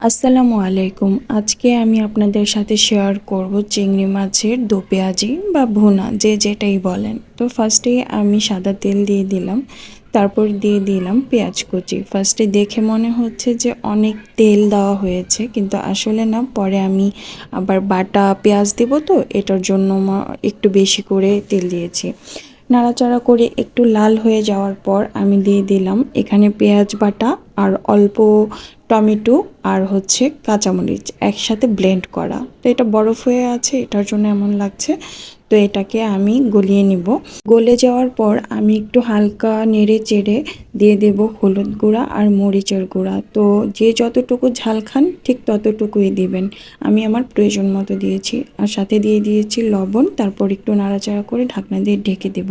আসসালামু আলাইকুম। আজকে আমি আপনাদের সাথে শেয়ার করব চিংড়ি মাছের দো পেঁয়াজি বা ভুনা, যে যেটাই বলেন। তো ফার্স্টে আমি সাদা তেল দিয়ে দিলাম, তারপর দিয়ে দিলাম পেঁয়াজ কুচি। ফার্স্টে দেখে মনে হচ্ছে যে অনেক তেল দেওয়া হয়েছে, কিন্তু আসলে না, পরে আমি আবার বাটা পেঁয়াজ দেব তো, এটার জন্য একটু বেশি করে তেল দিয়েছি। নাড়াচাড়া করে একটু লাল হয়ে যাওয়ার পর আমি দিয়ে দিলাম এখানে পেঁয়াজ বাটা আর অল্প টমেটো আর হচ্ছে কাঁচামরিচ একসাথে ব্লেন্ড করা। তো এটা বরফ হয়ে আছে, এটার জন্য এমন লাগছে তো এটাকে আমি গলিয়ে নিব। গলে যাওয়ার পর আমি একটু হালকা নেড়ে চেড়ে দিয়ে দেব হলুদ গুঁড়া আর মরিচের গুঁড়া। তো যে যতটুকু ঝাল খান, ঠিক ততটুকুই দিবেন। আমি আমার প্রয়োজন মতো দিয়েছি। আর সাথে দিয়ে দিয়েছি লবণ, তারপর একটু নাড়াচাড়া করে ঢাকনা দিয়ে ঢেকে দেব।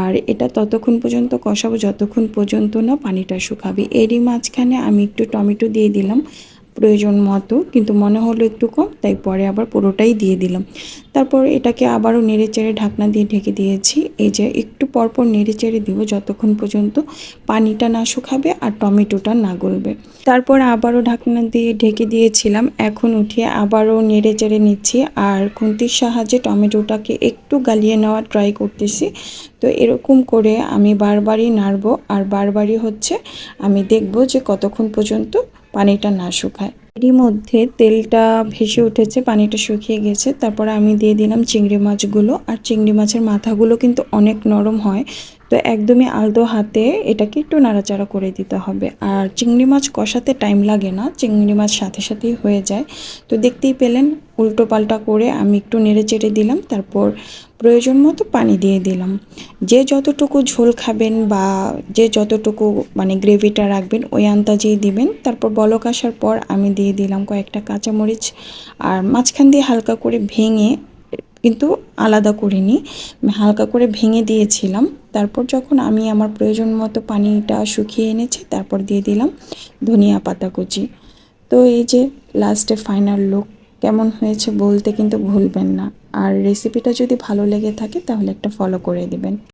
আর এটা ততক্ষণ পর্যন্ত কষাবো, যতক্ষণ পর্যন্ত না পানিটা শুকাবে। এরই মাঝখানে আমি একটু টমেটো দিয়ে দিলাম। প্রয়োজন মতো, কিন্তু মনে হলো একটু কম, তাই পরে আবার পুরোটাই দিয়ে দিলাম। তারপর এটাকে আবারও নেড়ে চেড়ে ঢাকনা দিয়ে ঢেকে দিয়েছি। এই যে একটু পরপর নেড়ে চেড়ে দিব যতক্ষণ পর্যন্ত পানিটা না শুকাবে আর টমেটোটা না গলবে। তারপর আবারও ঢাকনা দিয়ে ঢেকে দিয়েছিলাম। এখন উঠিয়ে আবারও নেড়ে চেড়ে নিচ্ছি আর খুন্তির সাহায্যে টমেটোটাকে একটু গালিয়ে নেওয়ার ট্রাই করতেছি। তো এরকম করে আমি বারবারই নাড়বো আর বারবারই হচ্ছে আমি দেখব যে কতক্ষণ পর্যন্ত পানিটা না শুকায়। এরই মধ্যে তেলটা ভেসে উঠেছে, পানিটা শুকিয়ে গেছে। তারপরে আমি দিয়ে দিলাম চিংড়ি মাছগুলো। আর চিংড়ি মাছের মাথাগুলো কিন্তু অনেক নরম হয়। তো একদমই আলতো হাতে এটাকে একটু নাড়াচাড়া করে দিতে হবে। আর চিংড়ি মাছ কষাতে টাইম লাগে না। চিংড়ি মাছ সাথে সাথেই হয়ে যায়। তো দেখতেই পেলেন উল্টো পাল্টা করে আমি একটু নেড়ে চেড়ে দিলাম, তারপর প্রয়োজন মতো পানি দিয়ে দিলাম। যে যতটুকু ঝোল খাবেন বা যে যতটুকু মানে গ্রেভিটা রাখবেন, ওই আন্দাজেই দিবেন। তারপর বলক আসার পর আমি দিয়ে দিলাম কয়েকটা কাঁচামরিচ আর মাঝখান দিয়ে হালকা করে ভেঙে, কিন্তু আলাদা করিনি হালকা করে ভেঙে দিয়েছিলাম। তারপর যখন আমি আমার প্রয়োজন মতো পানিটা শুকিয়ে এনেছি, তারপর দিয়ে দিলাম ধনিয়া পাতা কুচি। তো এই যে লাস্টে ফাইনাল লুক কেমন হয়েছে বলতে কিন্তু ভুলবেন না। আর রেসিপিটা যদি ভালো লেগে থাকে তাহলে একটা ফলো করে দিবেন।